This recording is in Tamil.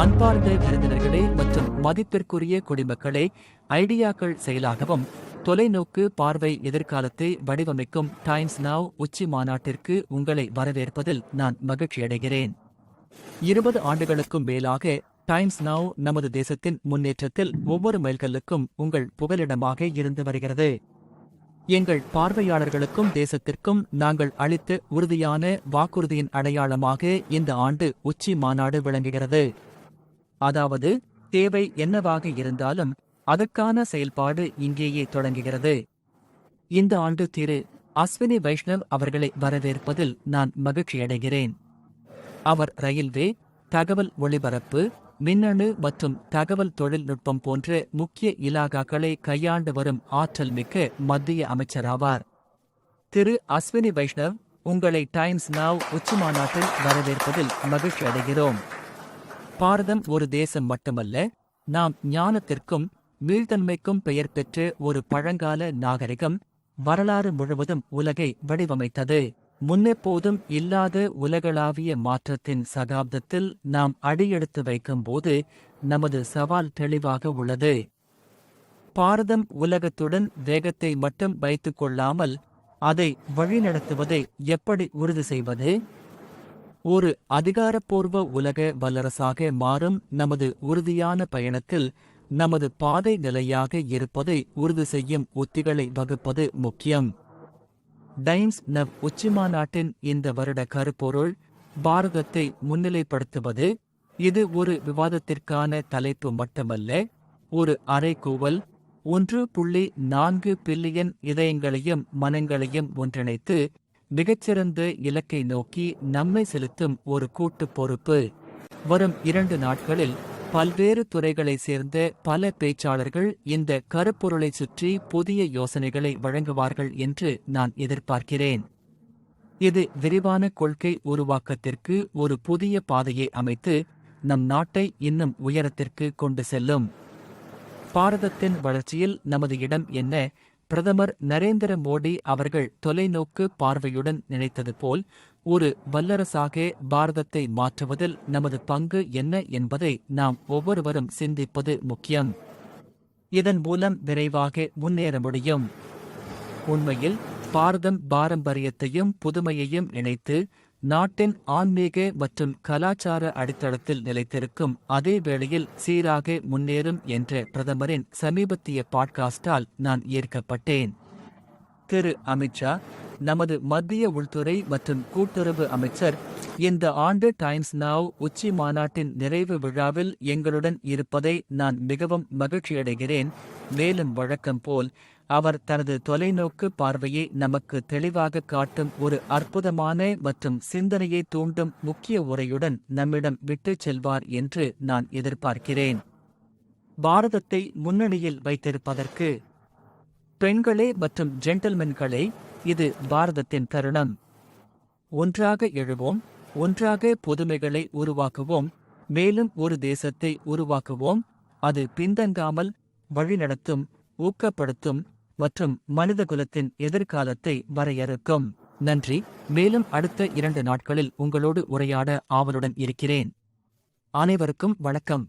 அன்பார்ந்த விருந்தினர்களே மற்றும் மதிப்பிற்குரிய குடிமக்களே ஐடியாக்கள் செயலாகவும் தொலைநோக்கு பார்வை எதிர்காலத்தை வடிவமைக்கும் டைம்ஸ் நாவ் உச்சி மாநாட்டிற்கு உங்களை வரவேற்பதில் நான் மகிழ்ச்சியடைகிறேன் இருபது ஆண்டுகளுக்கும் மேலாக டைம்ஸ் நவ் நமது தேசத்தின் முன்னேற்றத்தில் ஒவ்வொரு மைல்கல்லுக்கும் உங்கள் புகலிடமாக இருந்து வருகிறது. எங்கள் பார்வையாளர்களுக்கும் தேசத்திற்கும் நாங்கள் அளித்த உறுதியான வாக்குறுதியின் அடையாளமாக இந்த ஆண்டு உச்சி மாநாடு விளங்குகிறது. அதாவது தேவை என்னவாக இருந்தாலும் அதற்கான செயல்பாடு இங்கேயே தொடங்குகிறது. இந்த ஆண்டு திரு. அஸ்வினி வைஷ்ணவ் அவர்களை வரவேற்பதில் நான் மகிழ்ச்சியடைகிறேன். அவர் ரயில்வே தகவல் ஒளிபரப்பு மின்னணு மற்றும் தகவல் தொழில்நுட்பம் போன்ற முக்கிய இலாகாக்களை கையாண்டு வரும் ஆற்றல் மிக்க மத்திய அமைச்சராவார். திரு. அஸ்வினி வைஷ்ணவ் உங்களை டைம்ஸ் நாவ் உச்சிமாநாட்டில் வரவேற்பதில் மகிழ்ச்சி அடைகிறோம் பாரதம் ஒரு தேசம் மட்டுமல்ல நாம் ஞானத்திற்கும் மீள்தன்மைக்கும் பெயர் பெற்ற ஒரு பழங்கால நாகரிகம் வரலாறு முழுவதும் உலகை வடிவமைத்தது. முன்னெப்போதும் இல்லாத உலகளாவிய மாற்றத்தின் சகாப்தத்தில் நாம் அடியெடுத்து வைக்கும்போது நமது சவால் தெளிவாக உள்ளது. பாரதம் உலகத்துடன் வேகத்தை மட்டும் வைத்துக் கொள்ளாமல் அதை வழிநடத்துவதை எப்படி உறுதி செய்வது? ஒரு அதிகாரப்பூர்வ உலக வல்லரசாக மாறும் நமது உறுதியான பயணத்தில் நமது பாதை நிலையாக இருப்பதை உறுதி செய்யும் உத்திகளை வகுப்பது முக்கியம். டைம்ஸ் நவ் உச்சிமாநாட்டின் இந்த வருட கருப்பொருள் பாரதத்தை முன்னிலைப்படுத்துவது இது ஒரு விவாதத்திற்கான தலைப்பு மட்டுமல்ல ஒரு அரைக்கூவல் ஒன்று புள்ளி நான்கு பில்லியன் இதயங்களையும் மனங்களையும் ஒன்றிணைத்து மிகச்சிறந்த இலக்கை நோக்கி நம்மை செலுத்தும் ஒரு கூட்டு பொறுப்பு. வரும் இரண்டு நாட்களில் பல்வேறு துறைகளைச் சேர்ந்த பல பேச்சாளர்கள் இந்த கருப்பொருளை சுற்றி புதிய யோசனைகளை வழங்குவார்கள் என்று நான் எதிர்பார்க்கிறேன். இது விரிவான கொள்கை உருவாக்கத்திற்கு ஒரு புதிய பாதையை அமைத்து நம் நாட்டை இன்னும் உயரத்திற்கு கொண்டு செல்லும். பாரதத்தின் வளர்ச்சியில் நமது இடம் என்ன? பிரதமர் நரேந்திர மோடி அவர்கள் தொலைநோக்கு பார்வையுடன் நினைத்தது போல் ஒரு வல்லரசாக பாரதத்தை மாற்றுவதில் நமது பங்கு என்ன என்பதை நாம் ஒவ்வொருவரும் சிந்திப்பது முக்கியம். இதன் மூலம் விரைவாக முன்னேற முடியும். உண்மையில் பாரதம் பாரம்பரியத்தையும் புதுமையையும் இணைத்து நாட்டின் ஆன்மீக மற்றும் கலாச்சார அடித்தளத்தில் நிலைத்திருக்கும் அதே வேளையில் சீராக முன்னேறும் என்ற பிரதமரின் சமீபத்திய பாட்காஸ்டால் நான் ஈர்க்கப்பட்டேன் திரு. அமித்ஷா நமது மத்திய உள்துறை மற்றும் கூட்டுறவு அமைச்சர் இந்த ஆண்டு டைம்ஸ் நாவ் உச்சி மாநாட்டின் நிறைவு விழாவில் எங்களுடன் இருப்பதை நான் மிகவும் மகிழ்ச்சியடைகிறேன். மேலும் வழக்கம் போல் அவர் தனது தொலைநோக்கு பார்வையை நமக்கு தெளிவாக காட்டும் ஒரு அற்புதமான மற்றும் சிந்தனையை தூண்டும் முக்கிய உரையுடன் நம்மிடம் விட்டுச் செல்வார் என்று நான் எதிர்பார்க்கிறேன். பாரதத்தை முன்னணியில் வைத்திருப்பதற்கு பெண்களே மற்றும் ஜென்டல்மென்களே இது பாரதத்தின் தருணம். ஒன்றாக எழுவோம் ஒன்றாக புதுமைகளை உருவாக்குவோம் மேலும் ஒரு தேசத்தை உருவாக்குவோம் அது பின்தங்காமல் வழிநடத்தும் ஊக்கப்படுத்தும் மற்றும் மனிதகுலத்தின் எதிர்காலத்தை வரையறுக்கும். நன்றி. மேலும் அடுத்த இரண்டு நாட்களில் உங்களோடு உரையாட ஆவலுடன் இருக்கிறேன். அனைவருக்கும் வணக்கம்.